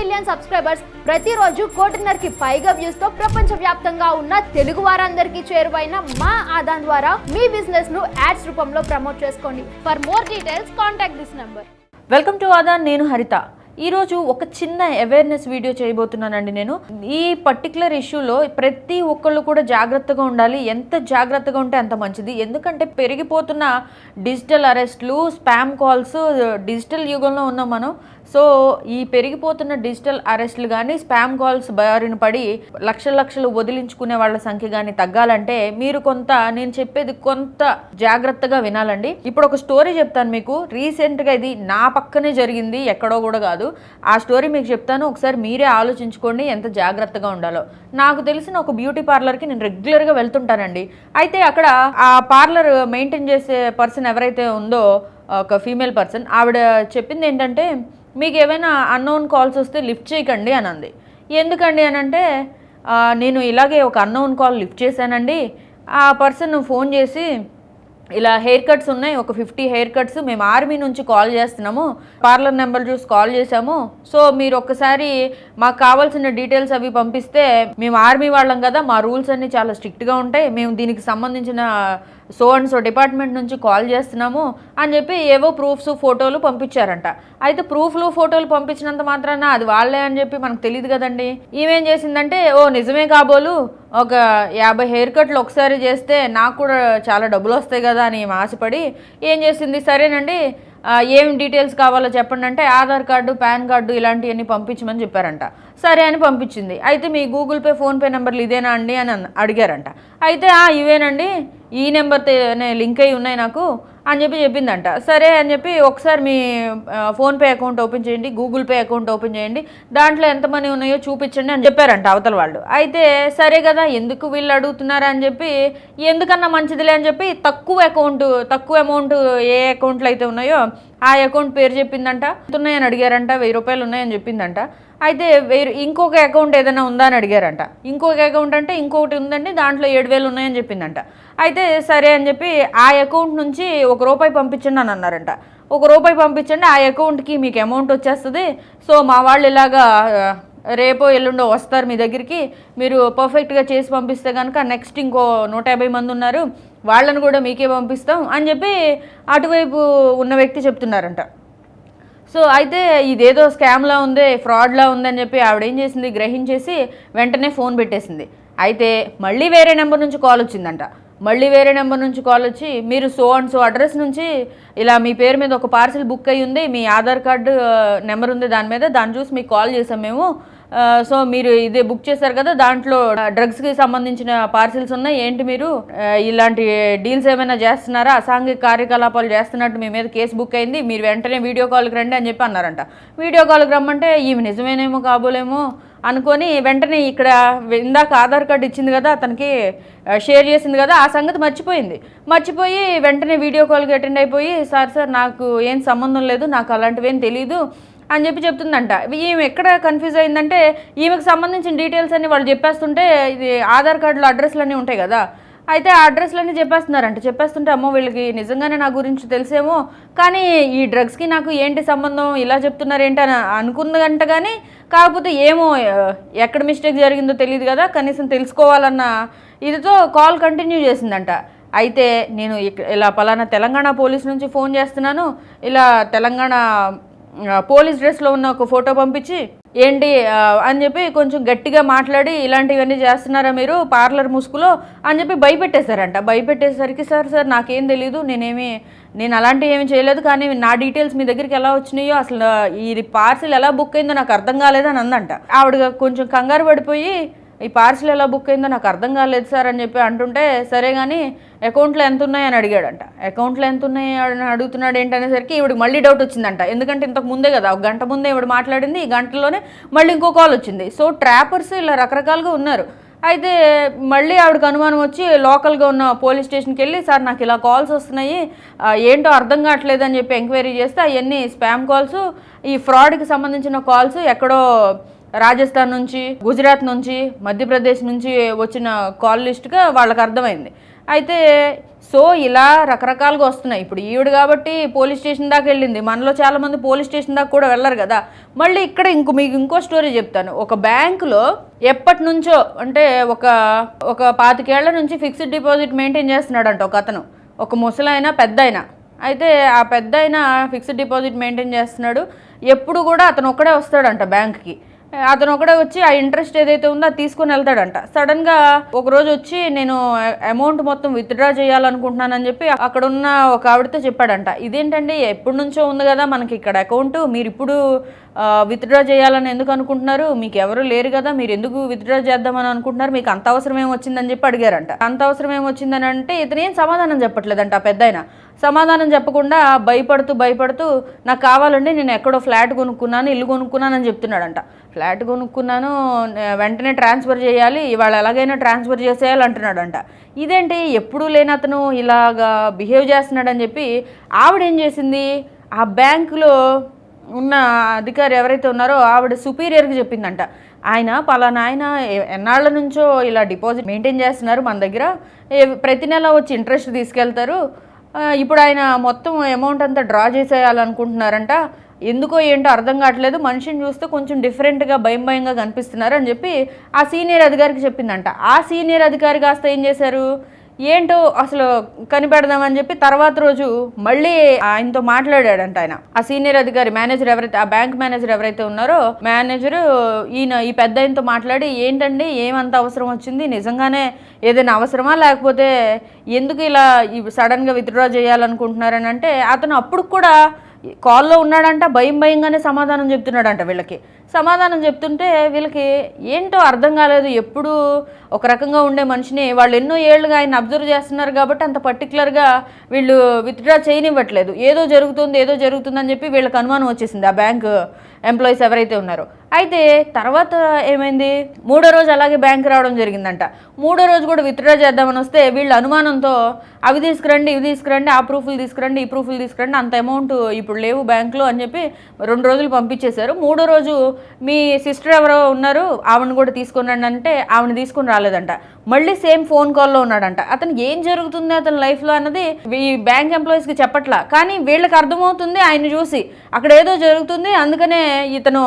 Million subscribers ప్రతిరోజు కోటిన్నరకి పైగా వ్యూస్తో ప్రపంచ వ్యాప్తంగా ఉన్న తెలుగు వారందరికీ చేరువైన మా ఆదాన్ ద్వారా మీ బిజినెస్ను యాడ్స్ రూపంలో ప్రమోట్ చేసుకోండి. For more details contact this number welcome to Aadan నేను హరిత. ఈరోజు ఒక చిన్న అవేర్నెస్ వీడియో చేయబోతున్నానండి నేను. ఈ పర్టికులర్ ఇష్యూలో ప్రతి ఒక్కళ్ళు కూడా జాగ్రత్తగా ఉండాలి. ఎంత జాగ్రత్తగా ఉంటే అంత మంచిది. ఎందుకంటే పెరిగిపోతున్న డిజిటల్ అరెస్ట్లు స్పామ్ కాల్స్ డిజిటల్ యుగంలో ఉన్నాం మనం. సో ఈ పెరిగిపోతున్న డిజిటల్ అరెస్ట్లు కానీ స్పామ్ కాల్స్ బారిన పడి లక్షల లక్షలు వదిలించుకునే వాళ్ళ సంఖ్య కానీ తగ్గాలంటే మీరు కొంత నేను చెప్పేది కొంత జాగ్రత్తగా వినాలండి. ఇప్పుడు ఒక స్టోరీ చెప్తాను మీకు. రీసెంట్గా ఇది నా పక్కనే జరిగింది ఎక్కడో కూడా కాదు. ఆ స్టోరీ మీకు చెప్తాను. ఒకసారి మీరే ఆలోచించుకోండి ఎంత జాగ్రత్తగా ఉండాలో. నాకు తెలిసిన ఒక బ్యూటీ పార్లర్కి నేను రెగ్యులర్గా వెళ్తుంటానండి. అయితే అక్కడ ఆ పార్లర్ మెయింటైన్ చేసే పర్సన్ ఎవరైతే ఉందో ఒక ఫీమేల్ పర్సన్ ఆవిడ చెప్పింది ఏంటంటే మీకు ఏమైనా అన్నోన్ కాల్స్ వస్తే లిఫ్ట్ చేయకండి అని అంది ఎందుకండి అని అంటే నేను ఇలాగే ఒక అన్నోన్ కాల్ లిఫ్ట్ చేశానండి. ఆ పర్సన్ ఫోన్ చేసి ఇలా హెయిర్ కట్స్ ఉన్నాయి ఒక ఫిఫ్టీ హెయిర్ కట్స్ మేము ఆర్మీ నుంచి కాల్ చేస్తున్నాము పార్లర్ నెంబర్ చూసి కాల్ చేశాము. సో మీరు ఒక్కసారి మాకు కావాల్సిన డీటెయిల్స్ అవి పంపిస్తే మేము ఆర్మీ వాళ్ళం కదా మా రూల్స్ అన్నీ చాలా స్ట్రిక్ట్గా ఉంటాయి. మేము దీనికి సంబంధించిన సో అండ్ సో డిపార్ట్మెంట్ నుంచి కాల్ చేస్తున్నాము అని చెప్పి ఏవో ప్రూఫ్స్ ఫోటోలు పంపించారంట. అయితే ప్రూఫ్లు ఫోటోలు పంపించినంత మాత్రాన అది వాళ్ళే అని చెప్పి మనకు తెలియదు కదండి. ఈమెం చేసిందంటే ఓ నిజమే కాబోలు ఒక యాభై హెయిర్ కట్లు ఒకసారి చేస్తే నాకు కూడా చాలా డబ్బులు వస్తాయి కదా అని ఆశపడి ఏం చేసింది? సరేనండి ఏం డీటెయిల్స్ కావాలో చెప్పండి అంటే ఆధార్ కార్డు పాన్ కార్డు ఇలాంటివన్నీ పంపించమని చెప్పారంట. సరే అని పంపించింది. అయితే మీ గూగుల్ పే ఫోన్పే నెంబర్లు ఇదేనా అండి అని అడిగారంట. అయితే "ఆ, ఇవేనండి. ఈ నెంబర్తోనే లింక్ అయి ఉన్నాయి నాకు అని చెప్పి చెప్పిందంట. సరే అని చెప్పి ఒకసారి మీ ఫోన్పే అకౌంట్ ఓపెన్ చేయండి గూగుల్ పే అకౌంట్ ఓపెన్ చేయండి. దాంట్లో ఎంత మనీ ఉన్నాయో చూపించండి అని చెప్పారంట అవతల వాళ్ళు. అయితే సరే కదా ఎందుకు వీళ్ళు అడుగుతున్నారా అని చెప్పి ఎందుకన్నా మంచిదిలే అని చెప్పి తక్కువ అకౌంట్ తక్కువ అమౌంట్ ఏ అకౌంట్లు అయితే ఉన్నాయో ఆ అకౌంట్ పేరు చెప్పిందంట. ఉన్నాయని అడిగారంట వెయ్యి రూపాయలు ఉన్నాయని చెప్పిందంట. అయితే వేరు ఇంకొక అకౌంట్ ఏదైనా ఉందా అని అడిగారంట. ఇంకొక అకౌంట్ అంటే ఇంకొకటి ఉందండి దాంట్లో ఏడు వేలు ఉన్నాయని చెప్పిందంట. అయితే సరే అని చెప్పి ఆ అకౌంట్ నుంచి ఒక రూపాయి పంపించండి అని అన్నారంట. ఒక రూపాయి పంపించండి ఆ అకౌంట్కి మీకు అమౌంట్ వచ్చేస్తుంది. సో మా వాళ్ళు ఇలాగా రేపో ఎల్లుండో వస్తారు మీ దగ్గరికి. మీరు పర్ఫెక్ట్గా చేసి పంపిస్తే కనుక నెక్స్ట్ ఇంకో నూట యాభై మంది ఉన్నారు. వాళ్ళని కూడా మీకే పంపిస్తాం అని చెప్పి అటువైపు ఉన్న వ్యక్తి చెప్తున్నారంట. సో అయితే ఇదేదో స్కామ్లా ఉంది ఫ్రాడ్లా ఉందని చెప్పి ఆవిడ ఏం చేసింది? గ్రహించేసి వెంటనే ఫోన్ పెట్టేసింది. అయితే మళ్ళీ వేరే నెంబర్ నుంచి కాల్ వచ్చిందంట. మళ్ళీ వేరే నెంబర్ నుంచి కాల్ వచ్చి మీరు సో అండ్ సో అడ్రస్ నుంచి ఇలా మీ పేరు మీద ఒక పార్సిల్ బుక్ అయ్యి ఉంది మీ ఆధార్ కార్డు నెంబర్ ఉంది దాని మీద దాన్ని చూసి మీకు కాల్ చేసాం మేము సో మీరు ఇదే బుక్ చేశారు కదా దాంట్లో డ్రగ్స్కి సంబంధించిన పార్సిల్స్ ఉన్నాయి. ఏంటి మీరు? ఇలాంటి డీల్స్ ఏమైనా చేస్తున్నారా? అసాంఘిక కార్యకలాపాలు చేస్తున్నట్టు మీ మీద కేసు బుక్ అయింది. మీరు వెంటనే వీడియో కాల్కి రండి అని చెప్పి అన్నారంట. వీడియో కాల్కి రమ్మంటే ఈమె నిజమేనేమో కాబోలేమో అనుకొని వెంటనే ఇక్కడ ఇందాక ఆధార్ కార్డు ఇచ్చింది కదా అతనికి షేర్ చేసింది కదా ఆ సంగతి మర్చిపోయింది. మర్చిపోయి వెంటనే వీడియో కాల్కి అటెండ్ అయిపోయి సార్ సార్ నాకు ఏం సంబంధం లేదు నాకు అలాంటివి ఏం తెలియదు అని చెప్పి చెప్తుందంట. ఈమె ఎక్కడ కన్ఫ్యూజ్ అయిందంటే ఈమెకు సంబంధించిన డీటెయిల్స్ అన్ని వాళ్ళు చెప్పేస్తుంటే ఇది ఆధార్ కార్డులో అడ్రస్లు అన్నీ ఉంటాయి కదా. అయితే ఆ అడ్రస్లన్నీ చెప్పేస్తున్నారంట. చెప్పేస్తుంటే అమ్మో వీళ్ళకి నిజంగానే నా గురించి తెలిసేమో. కానీ ఈ డ్రగ్స్కి నాకు ఏంటి సంబంధం? ఇలా చెప్తున్నారు ఏంటి అని అనుకుందంట కానీ కాకపోతే ఏమో ఎక్కడ మిస్టేక్ జరిగిందో తెలియదు కదా. కనీసం తెలుసుకోవాలన్న ఇదితో కాల్ కంటిన్యూ చేసిందంట. అయితే నేను ఇలా పలానా తెలంగాణ పోలీస్ నుంచి ఫోన్ చేస్తున్నాను. ఇలా తెలంగాణ పోలీస్ డ్రెస్లో ఉన్న ఒక ఫోటో పంపించి ఏంటి అని చెప్పి కొంచెం గట్టిగా మాట్లాడి ఇలాంటివన్నీ చేస్తున్నారా మీరు? పార్లర్ ముసుగులో? అని చెప్పి భయపెట్టేశారంట. భయపెట్టేసరికి సార్ సార్ నాకేం తెలీదు. నేనేమి నేను అలాంటివి ఏమీ చేయలేదు. కానీ నా డీటెయిల్స్ మీ దగ్గరికి ఎలా వచ్చినాయో అసలు ఈ పార్సిల్ ఎలా బుక్ అయిందో నాకు అర్థం కాలేదని అందంట. ఆవిడ కొంచెం కంగారు పడిపోయి ఈ పార్సిల్ ఎలా బుక్ అయిందో నాకు అర్థం కాలేదు సార్ అని చెప్పి అంటుంటే సరే కానీ అకౌంట్లో ఎంత ఉన్నాయని అడిగాడంట. అకౌంట్లో ఎంత ఉన్నాయి అని అడుగుతున్నాడు ఏంటనేసరికి ఈవిడ మళ్ళీ డౌట్ వచ్చిందంట. ఎందుకంటే ఇంతకు ముందే కదా ఒక గంట ముందే ఈవిడ మాట్లాడింది ఈ గంటలోనే మళ్ళీ ఇంకో కాల్ వచ్చింది. సో ట్రాపర్స్ ఇలా రకరకాలుగా ఉన్నారు. అయితే మళ్ళీ ఆవిడకి అనుమానం వచ్చి లోకల్గా ఉన్న పోలీస్ స్టేషన్కి వెళ్ళి సార్ నాకు ఇలా కాల్స్ వస్తున్నాయి ఏంటో అర్థం కావట్లేదు అని చెప్పి ఎంక్వైరీ చేస్తే అవన్నీ స్పామ్ కాల్స్ ఈ ఫ్రాడ్కి సంబంధించిన కాల్స్ ఎక్కడో రాజస్థాన్ నుంచి గుజరాత్ నుంచి మధ్యప్రదేశ్ నుంచి వచ్చిన కాల్ లిస్ట్గా వాళ్ళకి అర్థమైంది. అయితే సో ఇలా రకరకాలుగా వస్తున్నాయి. ఇప్పుడు ఈవిడ కాబట్టి పోలీస్ స్టేషన్ దాకా వెళ్ళింది. మనలో చాలా మంది పోలీస్ స్టేషన్ దాకా కూడా వెళ్ళరు కదా. మళ్ళీ ఇక్కడ ఇంకో మీకు ఇంకో స్టోరీ చెప్తాను. ఒక బ్యాంకులో ఎప్పటి నుంచో అంటే ఒక ఒక పాతికేళ్ళ నుంచి ఫిక్స్డ్ డిపాజిట్ మెయింటైన్ చేస్తున్నాడంట ఒక అతను. ఒక ముసలైన పెద్ద అయితే ఆ పెద్ద ఫిక్స్డ్ డిపాజిట్ మెయింటైన్ చేస్తున్నాడు. ఎప్పుడు కూడా అతను ఒక్కడే వస్తాడంట బ్యాంక్కి. అతను ఒకడే వచ్చి ఆ ఇంట్రెస్ట్ ఏదైతే ఉందో అది తీసుకొని వెళ్తాడంట. సడన్గా ఒక రోజు వచ్చి నేను అమౌంట్ మొత్తం విత్డ్రా చేయాలనుకుంటున్నానని చెప్పి అక్కడ ఉన్న ఒక ఆవిడతో చెప్పాడంట. ఇదేంటండి? ఎప్పటి నుంచో ఉంది కదా మనకి ఇక్కడ అకౌంట్ మీరు ఇప్పుడు విత్డ్రా చేయాలని ఎందుకు అనుకుంటున్నారు? మీకు ఎవరు లేరు కదా మీరు ఎందుకు విత్డ్రా చేద్దామని అనుకుంటున్నారు? మీకు అంత అవసరం ఏమొచ్చిందని చెప్పి అడిగారంట. అంత అవసరం ఏమొచ్చిందని అంటే ఇతను ఏం సమాధానం చెప్పట్లేదంట ఆ పెద్ద సమాధానం చెప్పకుండా భయపడుతూ భయపడుతూ నాకు కావాలండి నేను ఎక్కడో ఫ్లాట్ కొనుక్కున్నాను ఇల్లు కొనుక్కున్నానని చెప్తున్నాడంట. ఫ్లాట్ కొనుక్కున్నాను వెంటనే ట్రాన్స్ఫర్ చేయాలి ఇవాళ ఎలాగైనా ట్రాన్స్ఫర్ చేసేయాలి అంటున్నాడంట. ఇదేంటి? ఎప్పుడూ లేని అతను ఇలాగా బిహేవ్ చేస్తున్నాడని చెప్పి ఆవిడ ఏం చేసింది? ఆ బ్యాంకులో ఉన్న అధికారి ఎవరైతే ఉన్నారో ఆవిడ సుపీరియర్కి చెప్పిందంట. ఆయన పలానా ఆయన ఎన్నాళ్ళ నుంచో ఇలా డిపాజిట్ మెయింటైన్ చేస్తున్నారు మన దగ్గర. ప్రతి నెల వచ్చి ఇంట్రెస్ట్ తీసుకెళ్తారు. ఇప్పుడు ఆయన మొత్తం అమౌంట్ అంతా డ్రా చేసేయాలనుకుంటున్నారంట. ఎందుకో ఏంటో అర్థం కావట్లేదు. మనిషిని చూస్తే కొంచెం డిఫరెంట్గా భయం భయంగా కనిపిస్తున్నారు అని చెప్పి ఆ సీనియర్ అధికారికి చెప్పిందంట. ఆ సీనియర్ అధికారి కాస్త ఏం చేశారు? ఏంటో అసలు కనిపెడదామని చెప్పి తర్వాత రోజు మళ్ళీ ఆయనతో మాట్లాడాడంట ఆయన. ఆ సీనియర్ అధికారి మేనేజర్ ఎవరైతే ఆ బ్యాంక్ మేనేజర్ ఎవరైతే ఉన్నారో మేనేజర్ ఈయన ఈ పెద్ద ఆయనతో మాట్లాడి ఏంటండి? ఏమంత అవసరం వచ్చింది? నిజంగానే ఏదైనా అవసరమా? లేకపోతే ఎందుకు ఇలా సడన్గా విత్డ్రా చేయాలనుకుంటున్నారని? అంటే అతను అప్పుడు కూడా కాల్లో ఉన్నాడంట భయం భయంగానే సమాధానం చెప్తున్నాడంట వీళ్ళకి. సమాధానం చెప్తుంటే వీళ్ళకి ఏంటో అర్థం కాలేదు. ఎప్పుడు ఒక రకంగా ఉండే మనిషిని వాళ్ళు ఎన్నో ఏళ్ళుగా ఆయన అబ్జర్వ్ చేస్తున్నారు కాబట్టి అంత పర్టికులర్గా వీళ్ళు విత్డ్రా చేయనివ్వట్లేదు. ఏదో జరుగుతుంది ఏదో జరుగుతుందని చెప్పి వీళ్ళకి అనుమానం వచ్చేసింది ఆ బ్యాంక్ ఎంప్లాయీస్ ఎవరైతే ఉన్నారో. అయితే తర్వాత ఏమైంది? మూడో రోజు అలాగే బ్యాంక్ రావడం జరిగిందంట. మూడో రోజు కూడా విత్డ్రా చేద్దామని వస్తే వీళ్ళ అనుమానంతో అవి తీసుకురండి ఇవి తీసుకురండి ఆ ప్రూఫ్లు తీసుకురండి ఈ ప్రూఫ్లు తీసుకురండి అంత అమౌంట్ ఇప్పుడు లేవు బ్యాంకులో అని చెప్పి రెండు రోజులు పంపించేశారు. మూడో రోజు మీ సిస్టర్ ఎవరో ఉన్నారు ఆవిడని కూడా తీసుకొని రండి అంటే ఆవిడని తీసుకొని రాలేదంట. మళ్ళీ సేమ్ ఫోన్ కాల్లో ఉన్నాడంట. అతను ఏం జరుగుతుంది అతని లైఫ్లో అన్నది ఈ బ్యాంక్ ఎంప్లాయీస్కి చెప్పట్లా. కానీ వీళ్ళకి అర్థమవుతుంది ఆయన చూసి. అక్కడ ఏదో జరుగుతుంది అందుకనే ఇతను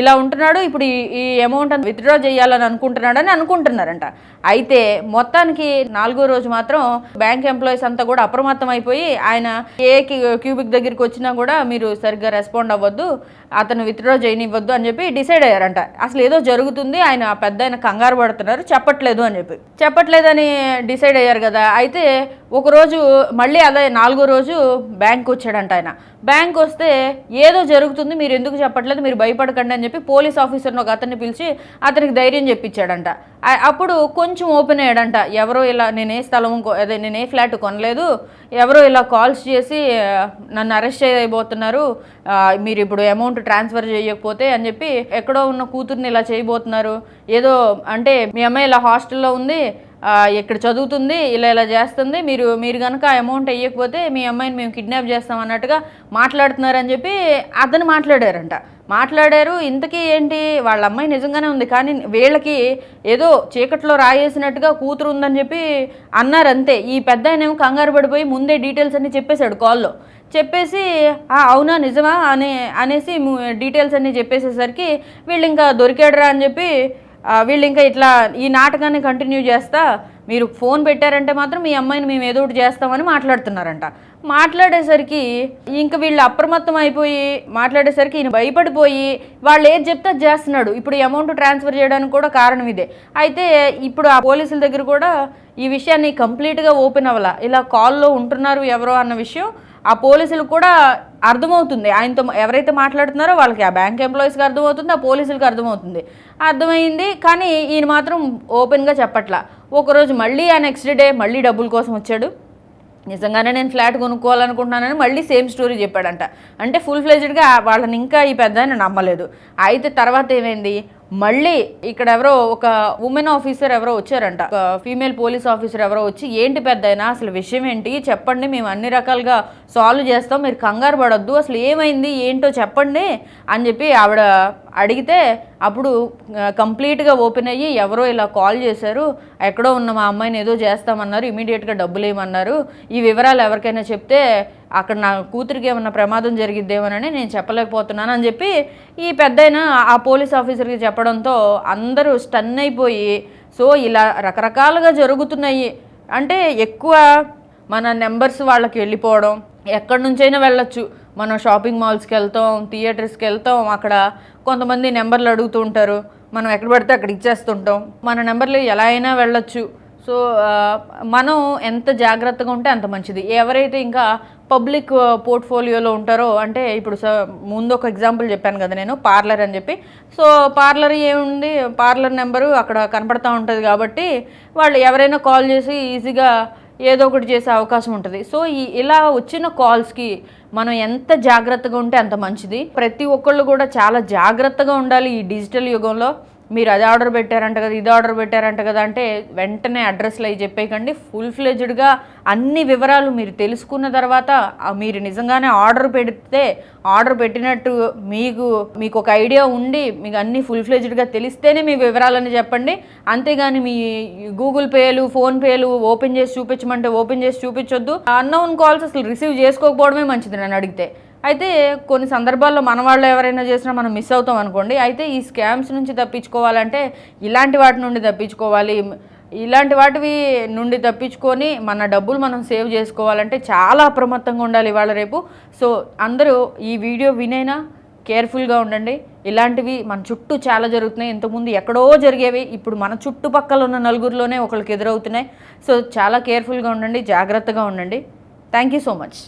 ఇలా ఉంటున్నాడు ఇప్పుడు ఈ అమౌంట్ విత్డ్రా చేయాలని అనుకుంటున్నాడని అనుకుంటున్నారంట. అయితే మొత్తానికి నాలుగో రోజు మాత్రం బ్యాంక్ ఎంప్లాయీస్ అంతా కూడా అప్రమత్తం అయిపోయి ఆయన ఏ క్యూబిక్ దగ్గరికి వచ్చినా కూడా మీరు సరిగ్గా రెస్పాండ్ అవ్వద్దు అతను విత్డ్రా చేయనివ్వద్దు అని చెప్పి డిసైడ్ అయ్యారంట. అసలు ఏదో జరుగుతుంది ఆయన ఆ పెద్ద ఆయన కంగారు పడుతున్నారు చెప్పట్లేదు అని చెప్పి. చెప్పట్లేదని డిసైడ్ అయ్యారు కదా. అయితే ఒకరోజు మళ్ళీ అదే నాలుగో రోజు బ్యాంక్ వచ్చాడంట ఆయన. బ్యాంక్ వస్తే ఏదో జరుగుతుంది మీరు ఎందుకు చెప్పట్లేదు మీరు భయపడకండి అని చెప్పి పోలీస్ ఆఫీసర్ని ఒక అతన్ని పిలిచి అతనికి ధైర్యం చెప్పించాడంట. అప్పుడు కొంచెం ఓపెన్ అయ్యాడంట. ఎవరో ఇలా నేనే స్థలం అదే నేనే ఫ్లాట్ కొనలేదు. ఎవరో ఇలా కాల్స్ చేసి నన్ను అరెస్ట్ చేయబోతున్నారు. మీరు ఇప్పుడు అమౌంట్ ట్రాన్స్ఫర్ చేయకపోతే అని చెప్పి ఎక్కడో ఉన్న కూతుర్ని ఇలా చేయబోతున్నారు. ఏదో అంటే మీ అమ్మాయి ఇలా హాస్టల్లో ఉంది ఇక్కడ చదువుతుంది ఇలా ఇలా చేస్తుంది. మీరు మీరు కనుక అమౌంట్ వేయకపోతే మీ అమ్మాయిని మేము కిడ్నాప్ చేస్తాం అన్నట్టుగా మాట్లాడుతున్నారని చెప్పి అతను మాట్లాడారంట. మాట్లాడారు. ఇంతకీ ఏంటి? వాళ్ళ అమ్మాయి నిజంగానే ఉంది. కానీ వీళ్ళకి ఏదో చీకట్లో రాయేసినట్టుగా కూతురు ఉందని చెప్పి అన్నారు అంతే. ఈ పెద్ద ఆయనేమో కంగారు పడిపోయి ముందే డీటెయిల్స్ అన్ని చెప్పేశాడు కాల్లో. చెప్పేసి అవునా నిజమా? అనే అనేసి డీటెయిల్స్ అన్నీ చెప్పేసేసరికి వీళ్ళు ఇంకా దొరికాడురా అని చెప్పి వీళ్ళు ఇంకా ఇట్లా ఈ నాటకాన్ని కంటిన్యూ చేస్తా మీరు ఫోన్ పెట్టారంటే మాత్రం మీ అమ్మాయిని మేము ఏదో ఒకటి చేస్తామని మాట్లాడుతున్నారంట. మాట్లాడేసరికి ఇంక వీళ్ళు అప్రమత్తం అయిపోయి మాట్లాడేసరికి ఈయన భయపడిపోయి వాళ్ళు ఏది చెప్తే చేస్తున్నాడు. ఇప్పుడు అమౌంట్ ట్రాన్స్ఫర్ చేయడానికి కూడా కారణం ఇదే. అయితే ఇప్పుడు ఆ పోలీసుల దగ్గర కూడా ఈ విషయాన్ని కంప్లీట్గా ఓపెన్ అవ్వాల? ఇలా కాల్లో ఉంటున్నారు ఎవరో అన్న విషయం ఆ పోలీసులకు కూడా అర్థమవుతుంది. ఆయనతో ఎవరైతే మాట్లాడుతున్నారో వాళ్ళకి ఆ బ్యాంక్ ఎంప్లాయీస్కి అర్థమవుతుంది ఆ పోలీసులకు అర్థమవుతుంది. అర్థమైంది కానీ ఈయన మాత్రం ఓపెన్గా చెప్పట్లా. ఒకరోజు మళ్ళీ ఆ నెక్స్ట్ డే మళ్ళీ డబ్బుల కోసం వచ్చాడు. నిజంగానే నేను ఫ్లాట్ కొనుక్కోవాలనుకుంటున్నానని మళ్ళీ సేమ్ స్టోరీ చెప్పాడంట. అంటే ఫుల్ ఫ్లెజ్డ్గా వాళ్ళని ఇంకా ఈ పెద్ద నమ్మలేదు. అయితే తర్వాత ఏమైంది? మళ్ళీ ఇక్కడ ఎవరో ఒక ఉమెన్ ఆఫీసర్ ఎవరో వచ్చారంట. ఒక ఫీమేల్ పోలీస్ ఆఫీసర్ ఎవరో వచ్చి ఏంటి పెద్దయినా అసలు విషయం ఏంటి? చెప్పండి మేము అన్ని రకాలుగా సాల్వ్ చేస్తాం మీరు కంగారు పడొద్దు అసలు ఏమైంది ఏంటో చెప్పండి అని చెప్పి ఆవిడ అడిగితే అప్పుడు కంప్లీట్గా ఓపెన్ అయ్యి ఎవరో ఇలా కాల్ చేశారు. ఎక్కడో ఉన్న మా అమ్మాయిని ఏదో చేస్తామన్నారు ఇమీడియట్గా డబ్బులు ఏమన్నారు ఈ వివరాలు ఎవరికైనా చెప్తే అక్కడ నా కూతురికి ఏమన్నా ప్రమాదం జరిగిద్దేమోనని నేను చెప్పలేకపోతున్నాను అని చెప్పి ఈ పెద్దయిన ఆ పోలీస్ ఆఫీసర్కి చెప్పడంతో అందరూ స్టన్ అయిపోయి సో ఇలా రకరకాలుగా జరుగుతున్నాయి. అంటే ఎక్కువ మన నెంబర్స్ వాళ్ళకి వెళ్ళిపోవడం ఎక్కడి నుంచైనా వెళ్ళొచ్చు. మనం షాపింగ్ మాల్స్కి వెళ్తాం థియేటర్స్కి వెళ్తాం అక్కడ కొంతమంది నెంబర్లు అడుగుతూ ఉంటారు. మనం ఎక్కడ పడితే అక్కడ ఇచ్చేస్తుంటాం. మన నెంబర్లు ఎలా అయినా వెళ్ళొచ్చు. సో మనం ఎంత జాగ్రత్తగా ఉంటే అంత మంచిది. ఎవరైతే ఇంకా పబ్లిక్ పోర్ట్ఫోలియోలో ఉంటారో అంటే ఇప్పుడు స ముందు ఒక ఎగ్జాంపుల్ చెప్పాను కదా నేను పార్లర్ అని చెప్పి. సో పార్లర్ ఏముంది? పార్లర్ నెంబరు అక్కడ కనపడతా ఉంటుంది కాబట్టి వాళ్ళు ఎవరైనా కాల్ చేసి ఈజీగా ఏదో ఒకటి చేసే అవకాశం ఉంటుంది. సో ఈ ఇలా వచ్చిన కాల్స్కి మనం ఎంత జాగ్రత్తగా ఉంటే అంత మంచిది. ప్రతి ఒక్కళ్ళు కూడా చాలా జాగ్రత్తగా ఉండాలి ఈ డిజిటల్ యుగంలో. మీరు అది ఆర్డర్ పెట్టారంట కదా ఇది ఆర్డర్ పెట్టారంట కదా అంటే వెంటనే అడ్రస్లు అవి చెప్పేయకండి. ఫుల్ ఫ్లెజ్డ్గా అన్ని వివరాలు మీరు తెలుసుకున్న తర్వాత మీరు నిజంగానే ఆర్డర్ పెడితే ఆర్డర్ పెట్టినట్టు మీకు మీకు ఒక ఐడియా ఉండి మీకు అన్ని ఫుల్ ఫ్లెజ్డ్గా తెలిస్తేనే మీ వివరాలని చెప్పండి. అంతేగాని మీ గూగుల్ పేలు ఫోన్పేలు ఓపెన్ చేసి చూపించమంటే ఓపెన్ చేసి చూపించొద్దు. అన్నోన్ కాల్స్ అసలు రిసీవ్ చేసుకోకపోవడమే మంచిది నన్ను అడిగితే. అయితే కొన్ని సందర్భాల్లో మన వాళ్ళు ఎవరైనా చేసినా మనం మిస్ అవుతాం అనుకోండి. అయితే ఈ స్కామ్స్ నుంచి తప్పించుకోవాలంటే ఇలాంటి వాటి నుండి తప్పించుకోవాలి. ఇలాంటి వాటివి నుండి తప్పించుకొని మన డబ్బులు మనం సేవ్ చేసుకోవాలంటే చాలా అప్రమత్తంగా ఉండాలి ఇవాళ రేపు. సో అందరూ ఈ వీడియో వినైనా కేర్ఫుల్గా ఉండండి. ఇలాంటివి మన చుట్టూ చాలా జరుగుతున్నాయి. ఇంతకుముందు ఎక్కడో జరిగేవి ఇప్పుడు మన చుట్టుపక్కల ఉన్న నలుగురిలోనే ఒకరికి ఎదురవుతున్నాయి. సో చాలా కేర్ఫుల్గా ఉండండి జాగ్రత్తగా ఉండండి. Thank you so much